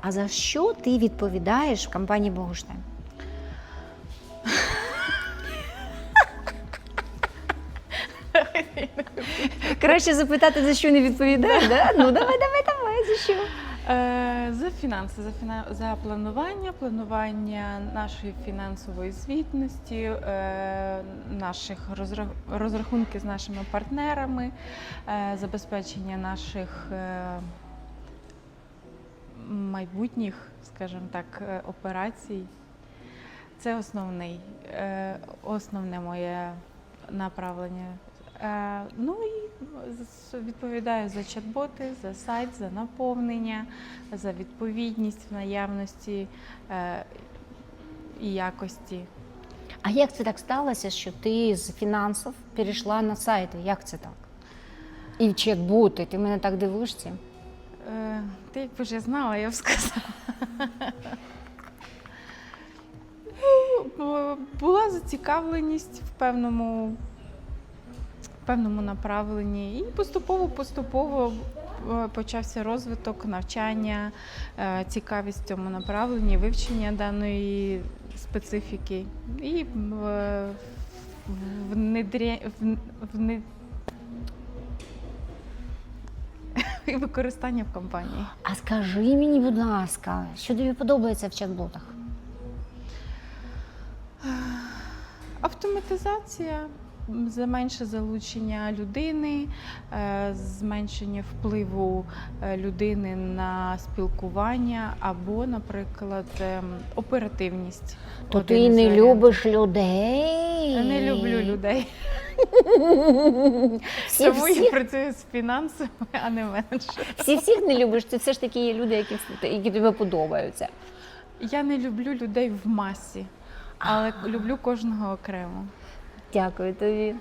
А за що ти відповідаєш в компанії Богуштайн? Краще запитати, за що не відповідаєш, да? Ну давай, давай, давай, за що? Е, За фінанси, за фіна... за планування, планування нашої фінансової звітності, е, наших розрах... розрахунки з нашими партнерами, е, забезпечення наших майбутніх, скажімо так, е, операцій. Це основний, е, основне моє направлення. Е, Ну і відповідаю за чат-боти, за сайт, за наповнення, за відповідність в наявності і якості. А як це так сталося, що ти з фінансів перейшла на сайти? Як це так? І в чек-боти, ти мене так дивишся? Е, Ти якби ж я знала, я б сказала. Ну, Була зацікавленість в певному, в певному направленні, і поступово-поступово е, почався розвиток, навчання, е, цікавість в цьому направленні, вивчення даної специфіки і внедря... і використання в компанії. А скажи мені, будь ласка, що тобі подобається в чат-ботах? Автоматизація, менше залучення людини, е, зменшення впливу е, людини на спілкування або, наприклад, ем, оперативність. То ти не варіантів. любиш людей. Я не люблю людей, тому я працюю з фінансами, а не менше. всі всіх не любиш. Це все ж таки є люди, які, які тобі подобаються. Я не люблю людей в масі, але люблю кожного окремо. Дякую тобі.